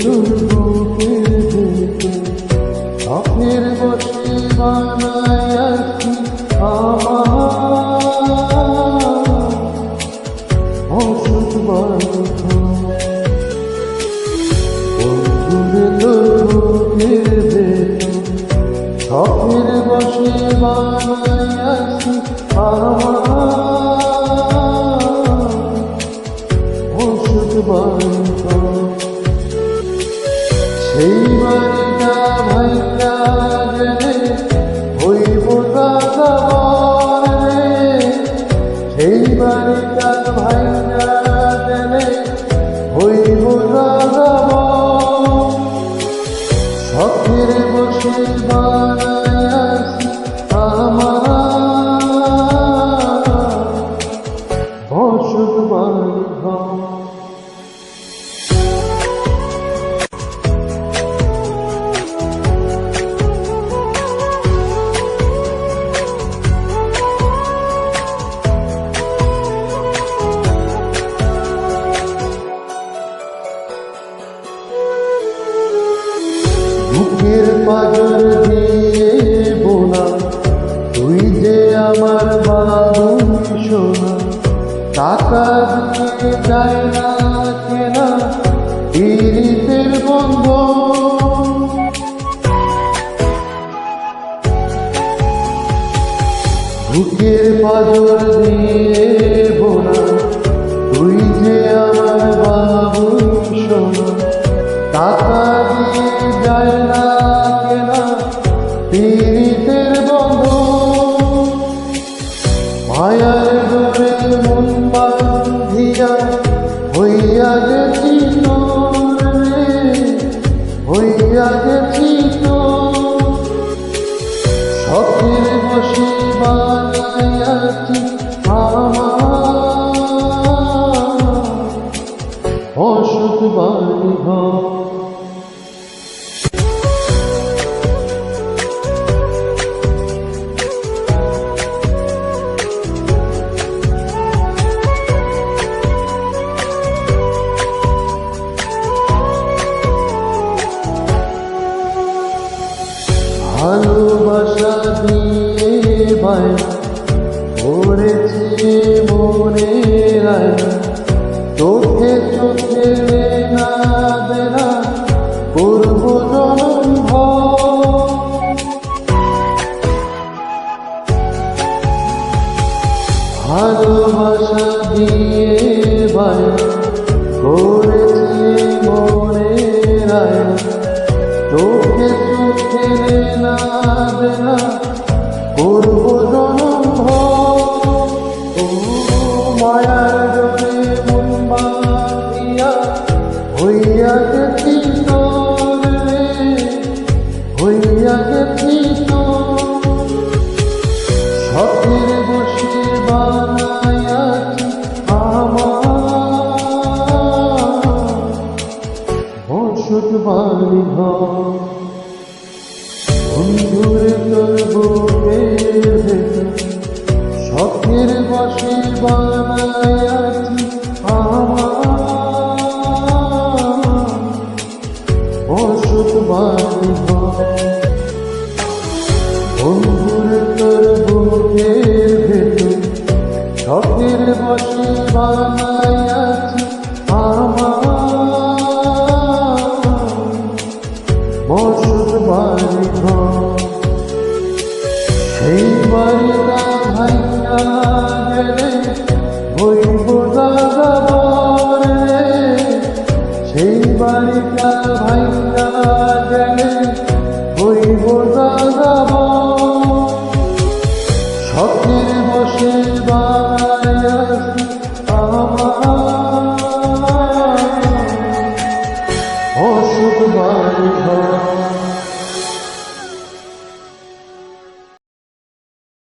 তুলব পেরেছে স্বপ্নের বসে বানায় আছি আমার অসুখ বন্ধ স্বপ্নের বসে বানায় আছি আমার অসুখ বন্ধ সেই বাড়িটা ভাইয়া গেলে হইব দাদা সেই বাড়িটা ভাইয়া গেলে হইব দাদা শখের বসে বানাইয়াছি আমার বুকের পাজর দিয়ে বোনা তুই যে আমার বাবু সোনা, টাকা দিয়ে যায় না কেনা পীড়িতের বন্ধ বুকের পাজর দিয়ে বোনা তুই যে আমার বাবু সোনা, টাকা দিয়ে শখের বসে বানাইয়াছি আমার অসুখ বাড়ি ভালোবাসা দিয়ে ভাই, করেছি মনে রায় চোখে চোখে না দেনা করব জনম। ভালোবাসা দিয়ে ভাই, করেছি মনে রায় চোখে চোখে না দেনা করব জনম মায়ার জলে মন বাঁধিয়া হইয়া গেছি তোর, হইয়া গেছি তোর। শখের বসে বানাইয়াছি আমার বসত বাড়ি ঘর। বন্ধুরে তোর বুকের শখের বসে বানাইয়াছি আমার। বসত বাড়ি বন্ধুরে তোর বুকের ভেতর শখের বসে বানাইয়াছি Oh.